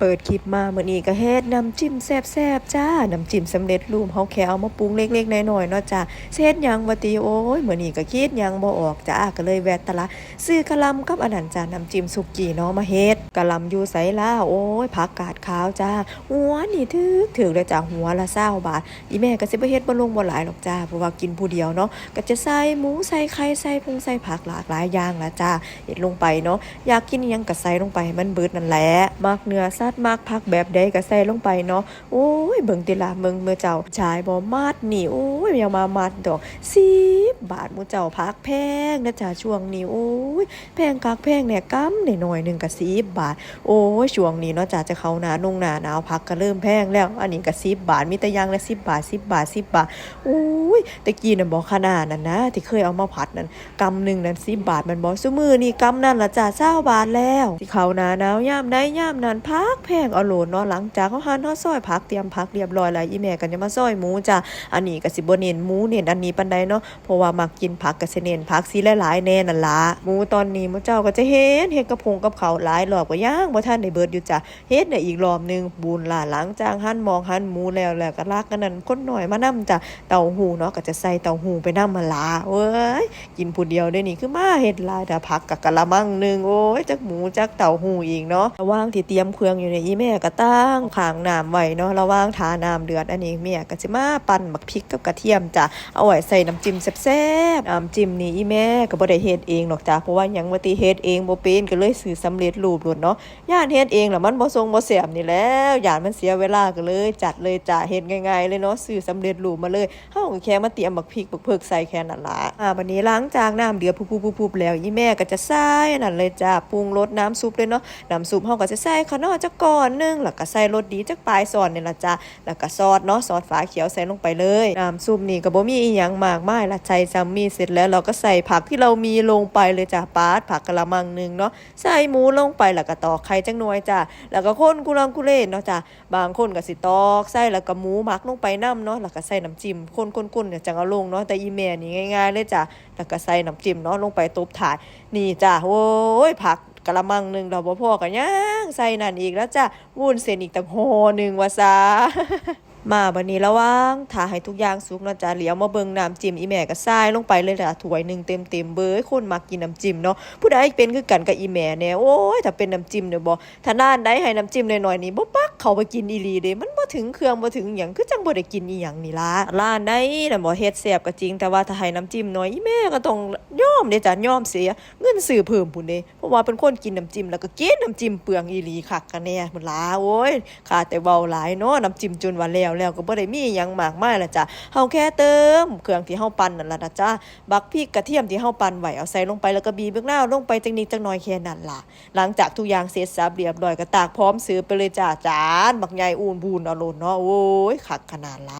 เปิดคลิปมาเมื่อนี้ก็เฮ็ดน้ำจิ้มแซ่บๆจ้า น้ำจิ้มสำเร็จรูปเฮาแค่เอามาปรุงเล็กๆน้อยๆเนาะจ้าเฮ็ดยังบ่ติโอ้ยเมื้อนี้ก็คิดยังบ่ออกจ้าก็เลยแวะตลาดซื้อกะลำกับอันนั้นจ้าน้ำจิ้มสุกี้เนาะมาเฮ็ดกะลำอยู่ไสล่ะโอ้ยผักกาดขาวจ้าหัวนี่ถึกถึกเลยจ้าหัวละ20บาทอีแม่ก็สิบ่เฮ็ดบ่ลงบ่หลายหรอกจ้าเพราะว่ากินผู้เดียวเนาะก็จะใส่หมูใส่ไข่ใส่พุงใส่ผักหลากหลายอย่างละจ้าเฮ็ดลงไปเนาะอยากกินหยังก็ใส่ลงไปให้มันเบิดนั่นแหละมักเนื้อสัตว์มักผักแบบใดก็ใส่ลงไปเนาะโอ้ยเบิ่งติละเบิ่งเมื่อเจ้าชายบ่มาดนี่โอ้ยยังมามาดดอก10บบาทมู่เจ้าผักแพงนะจ้าช่วงนี้โอ้ยแพงคักแพงเนี่ยกำหน่อยหนึงก็10บบาท โอ้ยช่วงนี้เนาะจ้าจะเข้าหน้านุ่งหนาหนาวผักก็เริ่มแพงแล้ว อันนี้ก็10บบาทมีแต่ย่างละ10บบาท10บบาท10บบาทโอ้ยตะกี้น่ะบอกขนาดนั้นนะ ที่เคยเอามาผัดนั่นกำหนึ่งนั้นสิบบาทมันบอกซุมือนี่กำนั่นละจ้าเศร้าบาทแล้ว ที่เขาหนาหนาวยามได้ยามนั้นพักแพงเอาโหลนเนาะหลังจากเขาหั่นเขาซอยผักเตรียมผักเรียบร้อยแล้วอีแม่กันจะมาซอยหมูจ้าอันนี้ก็สิบ่เน้นหมูเน้นอันนี้ปานใดเนาะเพราะว่ามักกินผักก็สิเน้นผักสีหลายๆแน่นั่นล่ะหมูตอนนี้มื้อเจ้าก็จะเฮ็ดเฮ็ดกระพงกับเขาหลายรอบก็ย่างบ่ทันได้เบิดอยู่จ้ะเฮ็ดได้อีกรอบหนึงบุญล่ะหลังจากหั่นมองหั่นหมูแล้วแล้วก็ลากกันนั่นคนหน่อยมานํจ้ะเต้าหู้เนาะก็จะใส่เต้าหู้ไปน้ำมาลาเว้ยกินผู้เดียวได้นี่คือมาเฮ็ดหลายแต่ผักกับกะละมังหนึงโอ้ยจักหมูจักเต้าหู้อีกเนาะระหว่างที่เตรียมเครื่องอยู่นยอีแม่ก็ตั้งขางน้ำไว้เนาะระว่างทาน้ำเดือดอันนี้แม่ก็สิมาปั่นบักพริกกับกระเทียมจ้ะเอาไว้ใส่น้ำจิ้มแซ่บๆน้ำจิ้มนี่อีแม่ก็บ่ได้เฮ็ดเองหรอกจ้ะเพราะว่ายังว่าติเฮ็ดเองบ่เป็นก็เลยซื้อสำเร็จรูปโลดเนาะย่านเฮ็ดเองแล้วมันบ่ทรงบ่แซ่บนี่แหล้วย่านมันเสียเวลาก็เลยจัดเลยจ้ะเฮ็ดง่ายๆเลยเนาะซื้อสำเร็จรูปมาเลยเฮาก็แค่มาเตรียมบักพริกบักเพิกใส่แค่นั้นละอ่าวันนี้ล้างจากน้ำเดือดพุบๆๆแล้วอีแม่ก็จะใส่นั่นเลยจ้าปรุงรสน้ำซุปเลยเนาะน้ำซุปเฮาก็จะใส่ข้าวเหนอจักก่อนนึงแล้วก็ใส่รสดีจักปลายซอนเนี่ยละจ้าแล้วก็ซอสเนาะซอสฝาเขียวใส่ลงไปเลยน้ำซุปนี่ก็บ่มีอีหยังมากมายละใส่ซัมมี่เสร็จแล้วเราก็ใส่ผักที่เรามีลงไปเลยจ้าปาดผักกะละมังหนึงเนาะใส่หมูลงไปแล้วก็ตอกไข่จังหน่วยจ้าแล้วก็คนกุลังกุเลนเนาะจ้าบางคนก็สิตอกใส่แล้วก็หมูหมักลงไปน้ำเนาะแล้วก็ใส่น้ำจิ้มคนๆๆเนี่ยจังเอาลงเนาะแต่อีแม่นี่ง่ายๆเลยจ้ะแล้วก็ใส่น้ำจิ้มเนาะลงไปตบถ่าดนี่จ้ะโอ้ยผัก กะละมังหนึ่งเราบ่พอกันยังใส่นั่นอีกแล้วจ้ะวุ้นเส้นอีกตั้งห่อหนึ่งว่าซา มาบันนี้ระวังถ้าให้ทุกอย่างสุกนะจ้ะเหลียวมาเบิงน้ำจิ้มอีแม่ก็ใส่ลงไปเลยจ้ะถ้วยหนึ่งเต็มๆเบ้ยคนมักกินน้ำจิ้มเนาะผู้ใดเป็นคือกันกับอีแม่แน่โอ้ยถ้าเป็นน้ำจิ้มเนี่ยบ่ถ้าร้านใดให้น้ำจิ้มหน้อยๆนี่บ่ปักเขาไปกินอีหลีเด้มันบ่ถึงเครื่องบ่ถึงหยังคือจังบ่ได้กินอีหยังนี่ล่ะร้านใดน่ะบ่เฮ็ดแซ่บก็จริงแต่ว่าถ้าให้น้ำจิ้มน้อยอีแม่ก็ต้องยอมเด้จ้ะยอมเสียเงินซื้อเพิ่มพุ่นเด้เพราะว่าเป็นคนกินน้ำจิ้มแล้วก็กินน้ำจิ้มเปลืองอีลีคักกันแน่มันล่ะโอ้ยข้าแต่เว้าหลายเนาะน้ำจิ้มจนว่าแล้วแล้วก็บ่ได้มีหยังมากมายละจ้ะเฮาแค่เติมเครื่องที่เฮาปั่นนั่นล่ะนะจ้ะบักพริกกระเทียมที่เฮาปั่นไว้เอาใส่ลงไปแล้วก็บีบเบื้องหน้าลงไปจังนิดจังน้อยแค่นั้นล่ะ หลังจากทุกอย่างเสร็จสับเรียบร้อยก็ตากพร้อมซื้อไปเลยจ้าจานบักใหญ่อูนบูนเอาโลนเนาะโอ้ยคักขนาดละ